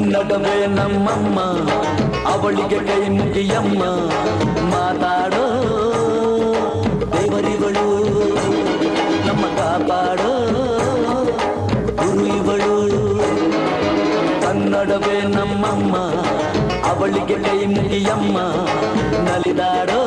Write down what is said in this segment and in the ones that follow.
ಕನ್ನಡವೇ ನಮ್ಮಮ್ಮ, ಅವಳಿಗೆ ಕೈ ಮುಗಿಯಮ್ಮ. ಮಾತಾಡೋ ದೇವರಿಗಳು ನಮ್ಮ ಕಾಪಾಡೋ ಗುರು ಇವಳು ಕನ್ನಡವೇ ನಮ್ಮಮ್ಮ, ಅವಳಿಗೆ ಕೈ ಮುಗಿಯಮ್ಮ. ನಲಿದಾಡೋ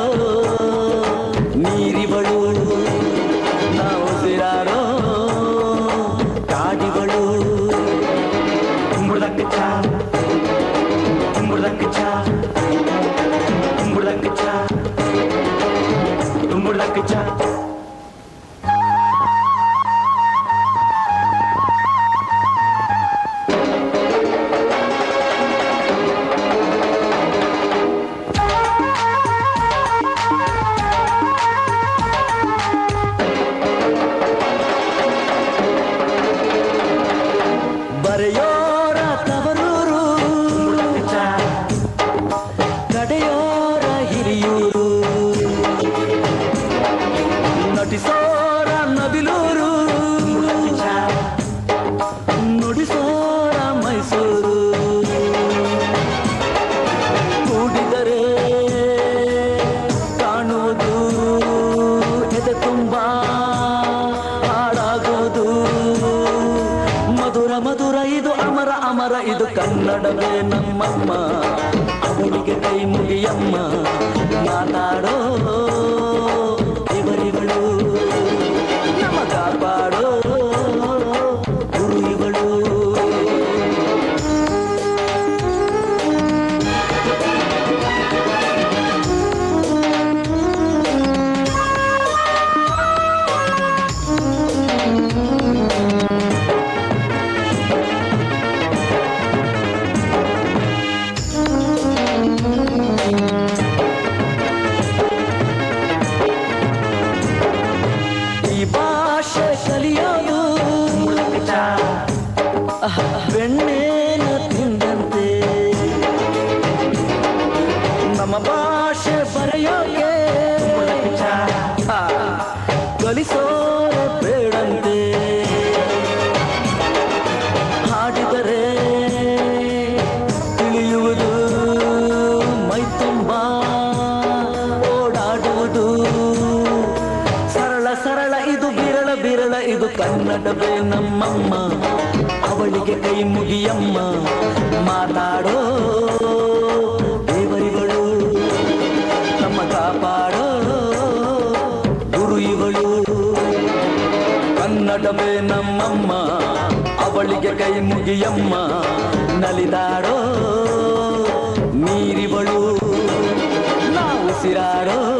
ಅಮರ ಅಮರ ಇದು ಕನ್ನಡವೇ ನಮ್ಮಮ್ಮ. ಅವಳಿಗೆ ಕೈ ಮುಗಿಯಮ್ಮ. ಮಾತಾಡೋ ಇದು ಕನ್ನಡವೇ ನಮ್ಮಮ್ಮ. ಅವಳಿಗೆ ಕೈ ಮುಗಿಯಮ್ಮ. ಮಾತಾಡೋ ದೇವರಿಗಳು ನಮ್ಮ ಕಾಪಾಡೋ ಗುರು ಇವಳು ಕನ್ನಡವೇ ನಮ್ಮಮ್ಮ. ಅವಳಿಗೆ ಕೈ ಮುಗಿಯಮ್ಮ. ನಲಿದಾಡೋ ನೀರಿವಳು. ನಾವು ಸಿರಾಡೋ